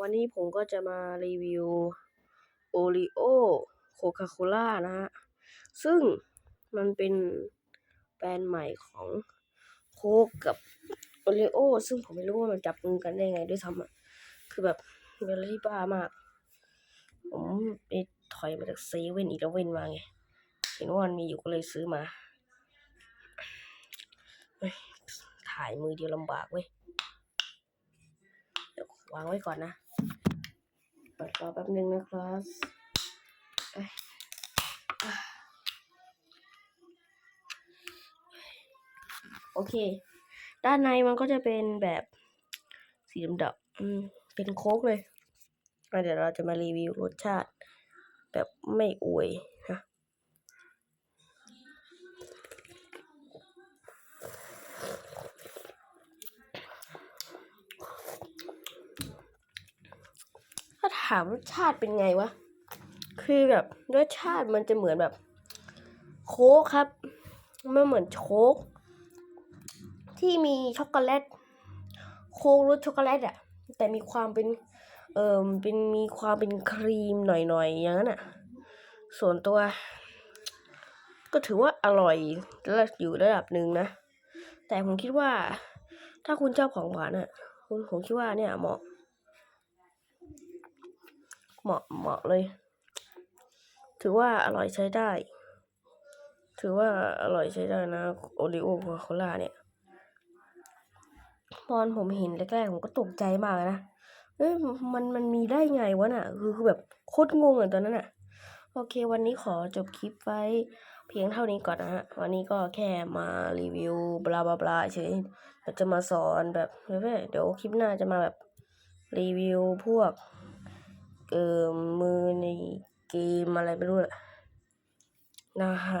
วันนี้ผมก็จะมารีวิวโอริโอโคคาโคล่านะฮะ ซึ่งมันเป็นแบรนด์ใหม่ของโคกกับโอริโอซึ่งผมไม่รู้ว่ามันจับมือกันได้ไงด้วยซ้ำอะ คือแบบเป็นอะไรที่บ้ามาก ผมไปถอยมาจากเซเว่นอีเลเว่นมาไง เห็นว่ามันมีอยู่ก็เลยซื้อมาถ่ายมือเดียวลำบากเว้ย เดี๋ยววางไว้ก่อนนะ ปิดรอแป๊บนึงนะครับเอ้ยโอเค ด้านในมันก็จะเป็นแบบสีดำๆเป็นโค้กเลยเดี๋ยวเราจะมารีวิวรสชาติ แบบไม่อวย ถาถามรสชาติเป็นไงวะ คือแบบรสชาติมันจะเหมือนแบบ โค้กครับ มันเหมือนโค้กที่มีช็อกโกแลต โค้กรสช็อกโกแลตอะแต่มีความเป็น เอ่อเป็นมีความเป็นครีมหน่อยๆอย่างนั้นอะส่วนตัว ก็ถือว่าอร่อยระอยู่ระดับหนึ่งนะ แต่ผมคิดว่า ถ้าคุณชอบของหวานอะคุณผมคิดว่าเนี่ยเหมาะ เหมาะเหมาะเลย ถือว่าอร่อยใช้ได้ ถือว่าอร่อยใช้ได้นะโอริโอโคโคล่าเนี่ยตอนผมเห็นแรกๆผมก็ตกใจมากเลยนะเอ้ยมันมันมีได้ไงวะน่ะ คือคือแบบโคตรงงอะตอนนั้นอะโอเค วันนี้ขอจบคลิปไว้เพียงเท่านี้ก่อนนะฮะ วันนี้ก็แค่มารีวิวบลาบลาเฉยจะมาสอนแบบเดี๋ยวคลิปหน้าจะมาแบบรีวิวพวก เออมือในเกมอะไรไม่รู้แหละนะฮะ